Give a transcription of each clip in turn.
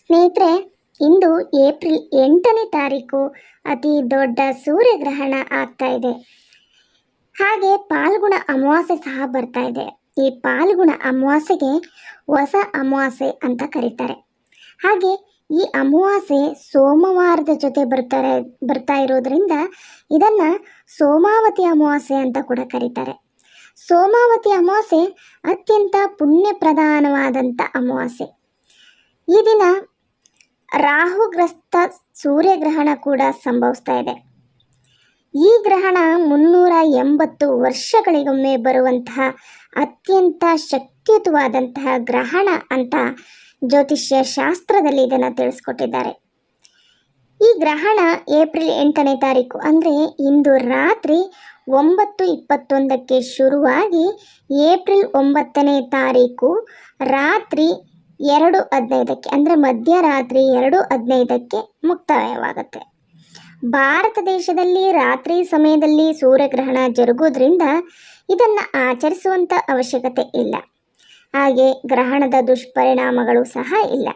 ಸ್ನೇಹಿತರೆ, ಇಂದು ಏಪ್ರಿಲ್ ಎಂಟನೇ ತಾರೀಕು ಅತಿ ದೊಡ್ಡ ಸೂರ್ಯಗ್ರಹಣ ಆಗ್ತಾ ಇದೆ. ಹಾಗೆ ಪಾಲ್ಗುಣ ಅಮಾವಾಸ್ಯೆ ಸಹ ಬರ್ತಾ ಇದೆ. ಈ ಪಾಲ್ಗುಣ ಅಮಾವಾಸ್ಯೆಗೆ ಹೊಸ ಅಮಾವಾಸ್ಯೆ ಅಂತ ಕರೀತಾರೆ. ಹಾಗೆ ಈ ಅಮಾವಾಸ್ಯೆ ಸೋಮವಾರದ ಜೊತೆ ಬರ್ತಾರೆ, ಬರ್ತಾ ಇರೋದ್ರಿಂದ ಇದನ್ನು ಸೋಮಾವತಿ ಅಮಾವಾಸ್ಯೆ ಅಂತ ಕೂಡ ಕರೀತಾರೆ. ಸೋಮಾವತಿ ಅಮಾವಾಸ್ಯೆ ಅತ್ಯಂತ ಪುಣ್ಯ ಪ್ರಧಾನವಾದಂಥ ಅಮಾವಾಸ್ಯೆ. ಈ ದಿನ ರಾಹುಗ್ರಸ್ತ ಸೂರ್ಯಗ್ರಹಣ ಕೂಡ ಸಂಭವಿಸ್ತಾ ಇದೆ. ಈ ಗ್ರಹಣ ಮುನ್ನೂರ ಎಂಬತ್ತು ವರ್ಷಗಳಿಗೊಮ್ಮೆ ಬರುವಂತಹ ಅತ್ಯಂತ ಶಕ್ತಿಯುತವಾದಂತಹ ಗ್ರಹಣ ಅಂತ ಜ್ಯೋತಿಷ್ಯ ಶಾಸ್ತ್ರದಲ್ಲಿ ಇದನ್ನು ತಿಳಿಸ್ಕೊಟ್ಟಿದ್ದಾರೆ. ಈ ಗ್ರಹಣ ಏಪ್ರಿಲ್ ಎಂಟನೇ ತಾರೀಕು ಅಂದರೆ ಇಂದು ರಾತ್ರಿ ಒಂಬತ್ತು ಇಪ್ಪತ್ತೊಂದಕ್ಕೆ ಶುರುವಾಗಿ ಏಪ್ರಿಲ್ ಒಂಬತ್ತನೇ ತಾರೀಕು ರಾತ್ರಿ ಎರಡು ಹದಿನೈದಕ್ಕೆ, ಅಂದರೆ ಮಧ್ಯರಾತ್ರಿ ಎರಡು ಹದಿನೈದಕ್ಕೆ ಮುಕ್ತಾಯವಾಗುತ್ತೆ. ಭಾರತ ದೇಶದಲ್ಲಿ ರಾತ್ರಿ ಸಮಯದಲ್ಲಿ ಸೂರ್ಯಗ್ರಹಣ ಜರುಗೋದ್ರಿಂದ ಇದನ್ನು ಆಚರಿಸುವಂಥ ಅವಶ್ಯಕತೆ ಇಲ್ಲ. ಹಾಗೆ ಗ್ರಹಣದ ದುಷ್ಪರಿಣಾಮಗಳು ಸಹ ಇಲ್ಲ.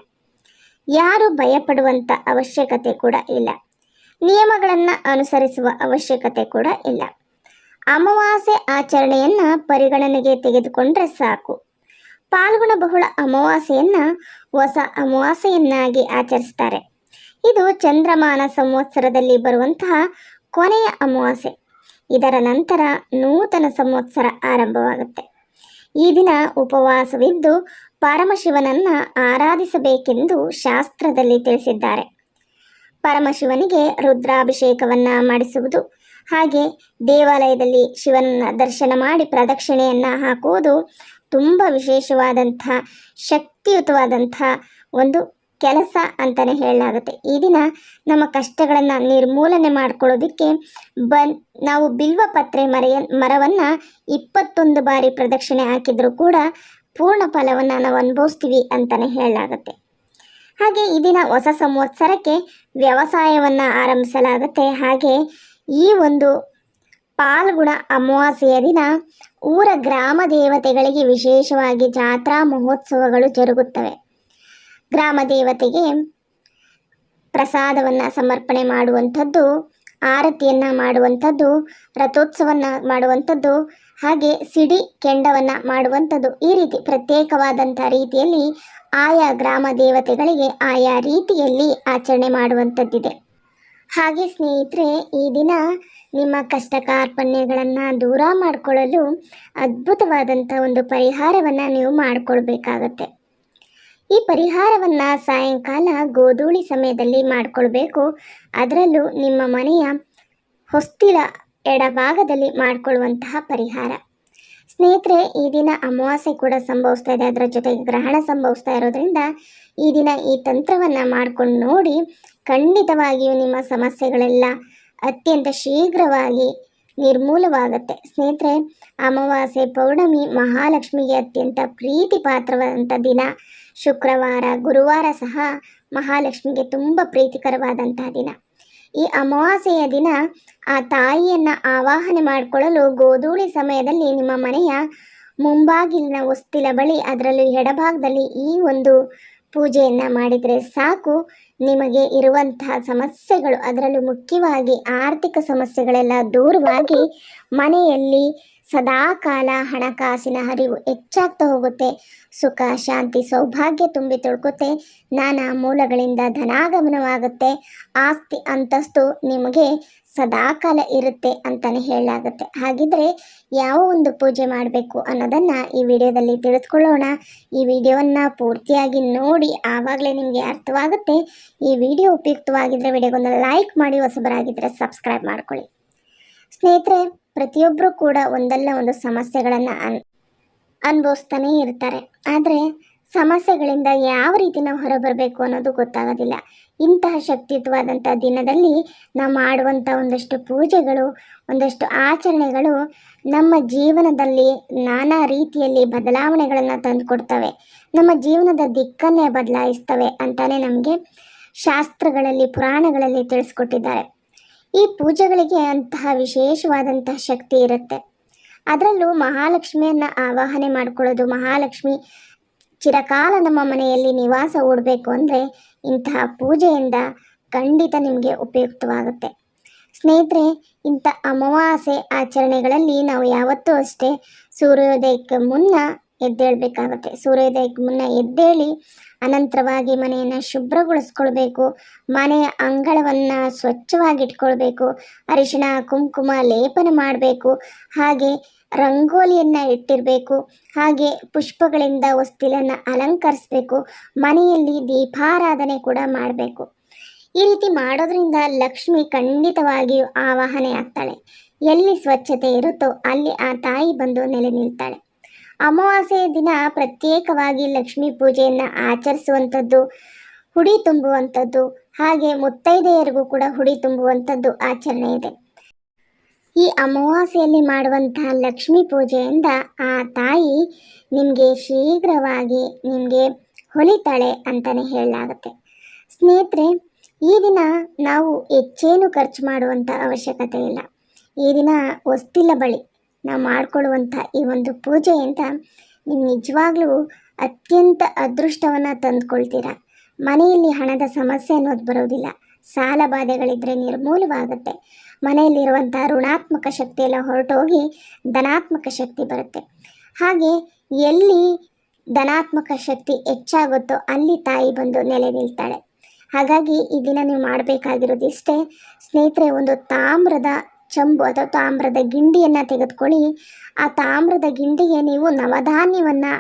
ಯಾರು ಭಯಪಡುವಂಥ ಅವಶ್ಯಕತೆ ಕೂಡ ಇಲ್ಲ. ನಿಯಮಗಳನ್ನು ಅನುಸರಿಸುವ ಅವಶ್ಯಕತೆ ಕೂಡ ಇಲ್ಲ. ಅಮಾವಾಸ್ಯೆ ಆಚರಣೆಯನ್ನು ಪರಿಗಣನೆಗೆ ತೆಗೆದುಕೊಂಡ್ರೆ ಸಾಕು. ಪಾಲ್ಗುಣ ಬಹುಳ ಅಮಾವಾಸ್ಯೆಯನ್ನು ಹೊಸ ಅಮಾವಾಸ್ಯೆಯನ್ನಾಗಿ ಆಚರಿಸ್ತಾರೆ. ಇದು ಚಂದ್ರಮಾನ ಸಂವತ್ಸರದಲ್ಲಿ ಬರುವಂತಹ ಕೊನೆಯ ಅಮಾವಾಸ್ಯೆ. ಇದರ ನಂತರ ನೂತನ ಸಂವತ್ಸರ ಆರಂಭವಾಗುತ್ತೆ. ಈ ದಿನ ಉಪವಾಸವಿದ್ದು ಪರಮಶಿವನನ್ನ ಆರಾಧಿಸಬೇಕೆಂದು ಶಾಸ್ತ್ರದಲ್ಲಿ ತಿಳಿಸಿದ್ದಾರೆ. ಪರಮಶಿವನಿಗೆ ರುದ್ರಾಭಿಷೇಕವನ್ನು ಮಾಡಿಸುವುದು ಹಾಗೆ ದೇವಾಲಯದಲ್ಲಿ ಶಿವನ ದರ್ಶನ ಮಾಡಿ ಪ್ರದಕ್ಷಿಣೆಯನ್ನ ಹಾಕುವುದು ತುಂಬ ವಿಶೇಷವಾದಂಥ, ಶಕ್ತಿಯುತವಾದಂಥ ಒಂದು ಕೆಲಸ ಅಂತಲೇ ಹೇಳಲಾಗುತ್ತೆ. ಈ ದಿನ ನಮ್ಮ ಕಷ್ಟಗಳನ್ನು ನಿರ್ಮೂಲನೆ ಮಾಡಿಕೊಳ್ಳೋದಕ್ಕೆ ಬನ್, ನಾವು ಬಿಲ್ವ ಪತ್ರೆ ಮರೆಯ, ಮರವನ್ನು ಇಪ್ಪತ್ತೊಂದು ಬಾರಿ ಪ್ರದಕ್ಷಿಣೆ ಹಾಕಿದರೂ ಕೂಡ ಪೂರ್ಣ ಫಲವನ್ನು ನಾವು ಅನುಭವಿಸ್ತೀವಿ ಅಂತಲೇ ಹೇಳಲಾಗುತ್ತೆ. ಹಾಗೆ ಈ ದಿನ ಹೊಸ ಸಂವತ್ಸರಕ್ಕೆ ವ್ಯವಸಾಯವನ್ನು ಆರಂಭಿಸಲಾಗುತ್ತೆ. ಹಾಗೆ ಈ ಒಂದು ಪಾಲ್ಗುಣ ಅಮಾವಾಸ್ಯೆಯ ದಿನ ಊರ ಗ್ರಾಮ ದೇವತೆಗಳಿಗೆ ವಿಶೇಷವಾಗಿ ಜಾತ್ರಾ ಮಹೋತ್ಸವಗಳು ಜರುಗುತ್ತವೆ. ಗ್ರಾಮ ದೇವತೆಗೆ ಪ್ರಸಾದವನ್ನು ಸಮರ್ಪಣೆ ಮಾಡುವಂಥದ್ದು, ಆರತಿಯನ್ನು ಮಾಡುವಂಥದ್ದು ರಥೋತ್ಸವವನ್ನು ಮಾಡುವಂಥದ್ದು, ಹಾಗೆ ಸಿಡಿ ಕೆಂಡವನ್ನು ಮಾಡುವಂಥದ್ದು ಈ ರೀತಿ ಪ್ರತ್ಯೇಕವಾದಂಥ ರೀತಿಯಲ್ಲಿ ಆಯಾ ಗ್ರಾಮ ದೇವತೆಗಳಿಗೆ ಆಯಾ ರೀತಿಯಲ್ಲಿ ಆಚರಣೆ ಮಾಡುವಂಥದ್ದಿದೆ. ಹಾಗೆ ಸ್ನೇಹಿತರೆ, ಈ ದಿನ ನಿಮ್ಮ ಕಷ್ಟ ಕಾರ್ಪಣ್ಯಗಳನ್ನು ದೂರ ಮಾಡಿಕೊಳ್ಳಲು ಅದ್ಭುತವಾದಂಥ ಒಂದು ಪರಿಹಾರವನ್ನು ನೀವು ಮಾಡಿಕೊಳ್ಬೇಕಾಗತ್ತೆ. ಈ ಪರಿಹಾರವನ್ನು ಸಾಯಂಕಾಲ ಗೋಧೂಳಿ ಸಮಯದಲ್ಲಿ ಮಾಡಿಕೊಳ್ಬೇಕು. ಅದರಲ್ಲೂ ನಿಮ್ಮ ಮನೆಯ ಹೊಸ್ತಿಲ ಎಡಭಾಗದಲ್ಲಿ ಮಾಡಿಕೊಳ್ಳುವಂತಹ ಪರಿಹಾರ. ಸ್ನೇಹಿತರೆ, ಈ ದಿನ ಅಮಾವಾಸ್ಯೆ ಕೂಡ ಸಂಭವಿಸ್ತಾ ಇದೆ. ಅದರ ಜೊತೆಗೆ ಗ್ರಹಣ ಸಂಭವಿಸ್ತಾ ಇರೋದ್ರಿಂದ ಈ ದಿನ ಈ ತಂತ್ರವನ್ನು ಮಾಡ್ಕೊಂಡು ನೋಡಿ ಖಂಡಿತವಾಗಿಯೂ ನಿಮ್ಮ ಸಮಸ್ಯೆಗಳೆಲ್ಲ ಅತ್ಯಂತ ಶೀಘ್ರವಾಗಿ ನಿರ್ಮೂಲವಾಗುತ್ತೆ. ಸ್ನೇಹಿತರೆ, ಅಮಾವಾಸ್ಯೆ, ಪೌರ್ಣಮಿ, ಮಹಾಲಕ್ಷ್ಮಿಗೆ ಅತ್ಯಂತ ಪ್ರೀತಿ ಪಾತ್ರವಾದಂಥ ದಿನ. ಶುಕ್ರವಾರ, ಗುರುವಾರ ಸಹ ಮಹಾಲಕ್ಷ್ಮಿಗೆ ತುಂಬ ಪ್ರೀತಿಕರವಾದಂತಹ ದಿನ. ಈ ಅಮಾವಾಸ್ಯೆಯ ದಿನ ಆ ತಾಯಿಯನ್ನು ಆವಾಹನೆ ಮಾಡಿಕೊಳ್ಳಲು ಗೋಧೂಳಿ ಸಮಯದಲ್ಲಿ ನಿಮ್ಮ ಮನೆಯ ಮುಂಬಾಗಿಲಿನ ಹೊಸ್ತಿಲ ಬಳಿ, ಅದರಲ್ಲೂ ಎಡಭಾಗದಲ್ಲಿ ಈ ಒಂದು ಪೂಜೆಯನ್ನು ಮಾಡಿದರೆ ಸಾಕು. ನಿಮಗೆ ಇರುವಂತಹ ಸಮಸ್ಯೆಗಳು ಅದರಲ್ಲೂ ಮುಖ್ಯವಾಗಿ ಆರ್ಥಿಕ ಸಮಸ್ಯೆಗಳೆಲ್ಲ ದೂರವಾಗಿ ಮನೆಯಲ್ಲಿ ಸದಾಕಾಲ ಹಣಕಾಸಿನ ಹರಿವು ಹೆಚ್ಚಾಗ್ತಾ ಹೋಗುತ್ತೆ. ಸುಖ, ಶಾಂತಿ, ಸೌಭಾಗ್ಯ ತುಂಬಿ ತುಳುಕುತ್ತೆ ನಾನಾ ಮೂಲಗಳಿಂದ ಧನಾಗಮನವಾಗುತ್ತೆ. ಆಸ್ತಿ ಅಂತಸ್ತು ನಿಮಗೆ ಸದಾಕಾಲ ಇರುತ್ತೆ ಅಂತಲೇ ಹೇಳಲಾಗುತ್ತೆ. ಹಾಗಿದ್ರೆ ಯಾವ ಒಂದು ಪೂಜೆ ಮಾಡಬೇಕು ಅನ್ನೋದನ್ನು ಈ ವಿಡಿಯೋದಲ್ಲಿ ತಿಳಿದುಕೊಳ್ಳೋಣ. ಈ ವಿಡಿಯೋವನ್ನು ಪೂರ್ತಿಯಾಗಿ ನೋಡಿ ಆವಾಗಲೇ ನಿಮಗೆ ಅರ್ಥವಾಗುತ್ತೆ. ಈ ವಿಡಿಯೋ ಉಪಯುಕ್ತವಾಗಿದ್ದರೆ ವಿಡಿಯೋಗೊಂದು ಲೈಕ್ ಮಾಡಿ ಹೊಸಬರಾಗಿದ್ದರೆ ಸಬ್ಸ್ಕ್ರೈಬ್ ಮಾಡ್ಕೊಳ್ಳಿ. ಸ್ನೇಹಿತರೆ ಪ್ರತಿಯೊಬ್ಬರು ಕೂಡ ಒಂದಲ್ಲ ಒಂದು ಸಮಸ್ಯೆಗಳನ್ನು ಅನ್, ಅನುಭವಿಸ್ತಾನೇ ಇರ್ತಾರೆ. ಆದರೆ ಸಮಸ್ಯೆಗಳಿಂದ ಯಾವ ರೀತಿ ನಾವು ಹೊರಬರಬೇಕು ಅನ್ನೋದು ಗೊತ್ತಾಗೋದಿಲ್ಲ. ಇಂತಹ ಶಕ್ತಿಯುತವಾದಂಥ ದಿನದಲ್ಲಿ ನಾವು ಮಾಡುವಂಥ ಒಂದಷ್ಟು ಪೂಜೆಗಳು, ಒಂದಷ್ಟು ಆಚರಣೆಗಳು ನಮ್ಮ ಜೀವನದಲ್ಲಿ ನಾನಾ ರೀತಿಯಲ್ಲಿ ಬದಲಾವಣೆಗಳನ್ನು ತಂದುಕೊಡ್ತವೆ. ನಮ್ಮ ಜೀವನದ ದಿಕ್ಕನ್ನೇ ಬದಲಾಯಿಸ್ತವೆ ಅಂತಲೇ ನಮಗೆ ಶಾಸ್ತ್ರಗಳಲ್ಲಿ, ಪುರಾಣಗಳಲ್ಲಿ ತಿಳಿಸ್ಕೊಟ್ಟಿದ್ದಾರೆ. ಈ ಪೂಜೆಗಳಿಗೆ ಅಂತಹ ವಿಶೇಷವಾದಂತಹ ಶಕ್ತಿ ಇರುತ್ತೆ. ಅದರಲ್ಲೂ ಮಹಾಲಕ್ಷ್ಮಿಯನ್ನು ಆವಾಹನೆ ಮಾಡ್ಕೊಳ್ಳೋದು, ಮಹಾಲಕ್ಷ್ಮಿ ಚಿರಕಾಲ ನಮ್ಮ ಮನೆಯಲ್ಲಿ ನಿವಾಸ ಹೂಡಬೇಕು ಅಂದರೆ ಇಂತಹ ಪೂಜೆಯಿಂದ ಖಂಡಿತ ನಿಮಗೆ ಉಪಯುಕ್ತವಾಗುತ್ತೆ. ಸ್ನೇಹಿತರೆ, ಇಂಥ ಅಮಾವಾಸ್ಯೆ ಆಚರಣೆಗಳಲ್ಲಿ ನಾವು ಯಾವತ್ತೂ ಅಷ್ಟೇ ಸೂರ್ಯೋದಯಕ್ಕೆ ಮುನ್ನ ಎದ್ದೇಳಬೇಕಾಗುತ್ತೆ. ಸೂರ್ಯೋದಯಕ್ಕೆ ಮುನ್ನ ಎದ್ದೇಳಿ ಅನಂತರವಾಗಿ ಮನೆಯನ್ನು ಶುಭ್ರಗೊಳಿಸ್ಕೊಳ್ಬೇಕು. ಮನೆಯ ಅಂಗಳವನ್ನು ಸ್ವಚ್ಛವಾಗಿಟ್ಕೊಳ್ಬೇಕು. ಅರಿಶಿಣ, ಕುಂಕುಮ, ಲೇಪನ ಮಾಡಬೇಕು. ಹಾಗೆ ರಂಗೋಲಿಯನ್ನು ಇಟ್ಟಿರಬೇಕು. ಹಾಗೆ ಪುಷ್ಪಗಳಿಂದ ಹೊಸ್ತಿಲನ್ನು ಅಲಂಕರಿಸಬೇಕು. ಮನೆಯಲ್ಲಿ ದೀಪಾರಾಧನೆ ಕೂಡ ಮಾಡಬೇಕು. ಈ ರೀತಿ ಮಾಡೋದ್ರಿಂದ ಲಕ್ಷ್ಮಿ ಖಂಡಿತವಾಗಿಯೂ ಆವಾಹನೆ ಆಗ್ತಾಳೆ. ಎಲ್ಲಿ ಸ್ವಚ್ಛತೆ ಇರುತ್ತೋ ಅಲ್ಲಿ ಆ ತಾಯಿ ಬಂದು ನೆಲೆ ನಿಲ್ತಾಳೆ. ಅಮಾವಾಸ್ಯೆಯ ದಿನ ಪ್ರತ್ಯೇಕವಾಗಿ ಲಕ್ಷ್ಮೀ ಪೂಜೆಯನ್ನು ಆಚರಿಸುವಂಥದ್ದು, ಹುಡಿ ತುಂಬುವಂಥದ್ದು, ಹಾಗೆ ಮುತ್ತೈದೆಯರಿಗೂ ಕೂಡ ಹುಡಿ ತುಂಬುವಂಥದ್ದು ಆಚರಣೆ ಇದೆ. ಈ ಅಮಾವಾಸ್ಯೆಯಲ್ಲಿ ಮಾಡುವಂತಹ ಲಕ್ಷ್ಮೀ ಪೂಜೆಯಿಂದ ಆ ತಾಯಿ ನಿಮಗೆ ಶೀಘ್ರವಾಗಿ ನಿಮಗೆ ಹೊಲಿತಾಳೆ ಅಂತಲೇ ಹೇಳಲಾಗುತ್ತೆ. ಸ್ನೇಹಿತರೆ, ಈ ದಿನ ನಾವು ಹೆಚ್ಚೇನು ಖರ್ಚು ಮಾಡುವಂಥ ಅವಶ್ಯಕತೆ ಇಲ್ಲ. ಈ ದಿನ ಹೊಸ್ತಿಲ್ಲ ಬಳಿ ನಾವು ಮಾಡಿಕೊಳ್ಳುವಂಥ ಈ ಒಂದು ಪೂಜೆಯಿಂದ ನೀವು ನಿಜವಾಗ್ಲೂ ಅತ್ಯಂತ ಅದೃಷ್ಟವನ್ನು ತಂದುಕೊಳ್ತೀರ. ಮನೆಯಲ್ಲಿ ಹಣದ ಸಮಸ್ಯೆ ಅನ್ನೋದು ಬರೋದಿಲ್ಲ. ಸಾಲ ಬಾಧೆಗಳಿದ್ರೆ ನಿರ್ಮೂಲವಾಗುತ್ತೆ. ಮನೆಯಲ್ಲಿರುವಂಥ ಋಣಾತ್ಮಕ ಶಕ್ತಿ ಎಲ್ಲ ಹೊರಟೋಗಿ ಧನಾತ್ಮಕ ಶಕ್ತಿ ಬರುತ್ತೆ. ಹಾಗೆ ಎಲ್ಲಿ ಧನಾತ್ಮಕ ಶಕ್ತಿ ಹೆಚ್ಚಾಗುತ್ತೋ ಅಲ್ಲಿ ತಾಯಿ ಬಂದು ನೆಲೆ ನಿಲ್ತಾಳೆ. ಹಾಗಾಗಿ ಈ ದಿನ ನೀವು ಮಾಡಬೇಕಾಗಿರೋದು ಇಷ್ಟೇ, ಸ್ನೇಹಿತರೆ, ಒಂದು ತಾಮ್ರದ ಚಂಬು ಅಥವಾ ತಾಮ್ರದ ಗಿಂಡಿಯನ್ನು ತೆಗೆದುಕೊಳ್ಳಿ. ಆ ತಾಮ್ರದ ಗಿಂಡಿಗೆ ನೀವು ನವಧಾನ್ಯವನ್ನು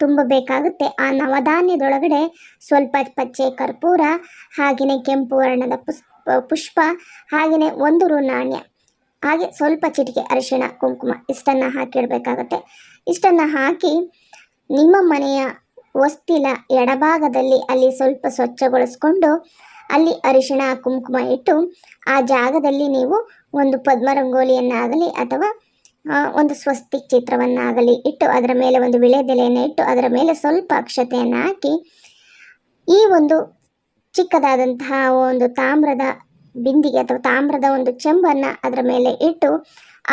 ತುಂಬಬೇಕಾಗುತ್ತೆ. ಆ ನವಧಾನ್ಯದೊಳಗಡೆ ಸ್ವಲ್ಪ ಪಚ್ಚೆ ಕರ್ಪೂರ ಹಾಗೆಯೇ ಕೆಂಪು ವರ್ಣದ ಪುಷ್ಪ ಪುಷ್ಪ ಹಾಗೆಯೇ ಒಂದು ರು ನಾಣ್ಯ, ಹಾಗೆ ಸ್ವಲ್ಪ ಚಿಟಿಕೆ ಅರಿಶಿಣ, ಕುಂಕುಮ ಇಷ್ಟನ್ನು ಹಾಕಿಡಬೇಕಾಗುತ್ತೆ ಇಷ್ಟನ್ನು ಹಾಕಿ ನಿಮ್ಮ ಮನೆಯ ವಸ್ತಿಲ ಎಡಭಾಗದಲ್ಲಿ ಅಲ್ಲಿ ಸ್ವಲ್ಪ ಸ್ವಚ್ಛಗೊಳಿಸ್ಕೊಂಡು ಅಲ್ಲಿ ಅರಿಶಿಣ, ಕುಂಕುಮ ಇಟ್ಟು ಆ ಜಾಗದಲ್ಲಿ ನೀವು ಒಂದು ಪದ್ಮ ರಂಗೋಲಿಯನ್ನಾಗಲಿ ಅಥವಾ ಒಂದು ಸ್ವಸ್ತಿ ಚಿತ್ರವನ್ನಾಗಲಿ ಇಟ್ಟು ಅದರ ಮೇಲೆ ಒಂದು ವಿಳೆದೆಲೆಯನ್ನು ಇಟ್ಟು ಅದರ ಮೇಲೆ ಸ್ವಲ್ಪ ಅಕ್ಷತೆಯನ್ನು ಹಾಕಿ, ಈ ಒಂದು ಚಿಕ್ಕದಾದಂತಹ ಒಂದು ತಾಮ್ರದ ಬಿಂದಿಗೆ ಅಥವಾ ತಾಮ್ರದ ಒಂದು ಚೆಂಬನ್ನು ಅದರ ಮೇಲೆ ಇಟ್ಟು,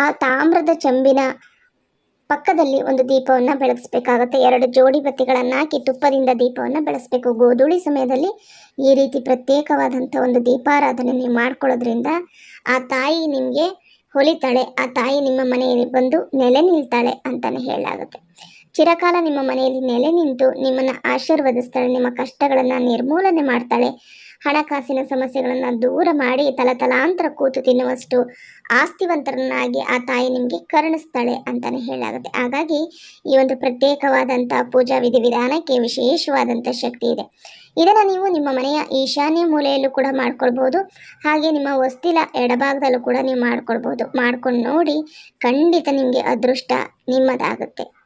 ಆ ತಾಮ್ರದ ಚೆಂಬಿನ ಪಕ್ಕದಲ್ಲಿ ಒಂದು ದೀಪವನ್ನು ಬೆಳಗಿಸಬೇಕಾಗುತ್ತೆ. ಎರಡು ಜೋಡಿ ಬತ್ತಿಗಳನ್ನು ಹಾಕಿ ತುಪ್ಪದಿಂದ ದೀಪವನ್ನು ಬೆಳೆಸಬೇಕು. ಗೋಧೂಳಿ ಸಮಯದಲ್ಲಿ ಈ ರೀತಿ ಪ್ರತ್ಯೇಕವಾದಂಥ ಒಂದು ದೀಪಾರಾಧನೆ ನೀವು ಮಾಡ್ಕೊಳ್ಳೋದ್ರಿಂದ ಆ ತಾಯಿ ನಿಮಗೆ ಹೊಲಿತಾಳೆ. ಆ ತಾಯಿ ನಿಮ್ಮ ಮನೆಯಲ್ಲಿ ಬಂದು ನೆಲೆ ನಿಲ್ತಾಳೆ ಅಂತಲೇ ಹೇಳಲಾಗುತ್ತೆ. ಚಿರಕಾಲ ನಿಮ್ಮ ಮನೆಯಲ್ಲಿ ನೆಲೆ ನಿಂತು ನಿಮ್ಮನ್ನು ಆಶೀರ್ವದಿಸ್ತಾಳೆ. ನಿಮ್ಮ ಕಷ್ಟಗಳನ್ನು ನಿರ್ಮೂಲನೆ ಮಾಡ್ತಾಳೆ. ಹಣಕಾಸಿನ ಸಮಸ್ಯೆಗಳನ್ನು ದೂರ ಮಾಡಿ ತಲತಲಾಂತರ ಕೂತು ತಿನ್ನುವಷ್ಟು ಆಸ್ತಿವಂತರನ್ನಾಗಿ ಆ ತಾಯಿ ನಿಮಗೆ ಕರುಣಿಸ್ತಾಳೆ ಅಂತಲೇ ಹೇಳಲಾಗುತ್ತೆ. ಹಾಗಾಗಿ ಈ ಒಂದು ಪ್ರತ್ಯೇಕವಾದಂಥ ಪೂಜಾ ವಿಧಿವಿಧಾನಕ್ಕೆ ವಿಶೇಷವಾದಂಥ ಶಕ್ತಿ ಇದೆ. ಇದನ್ನು ನೀವು ನಿಮ್ಮ ಮನೆಯ ಈಶಾನ್ಯ ಮೂಲೆಯಲ್ಲೂ ಕೂಡ ಮಾಡ್ಕೊಳ್ಬೋದು. ಹಾಗೆ ನಿಮ್ಮ ವಸ್ತಿಲ ಎಡಭಾಗದಲ್ಲೂ ಕೂಡ ನೀವು ಮಾಡ್ಕೊಳ್ಬೋದು. ಮಾಡ್ಕೊಂಡು ನೋಡಿ ಖಂಡಿತ ನಿಮಗೆ ಅದೃಷ್ಟ ನಿಮ್ಮದಾಗುತ್ತೆ.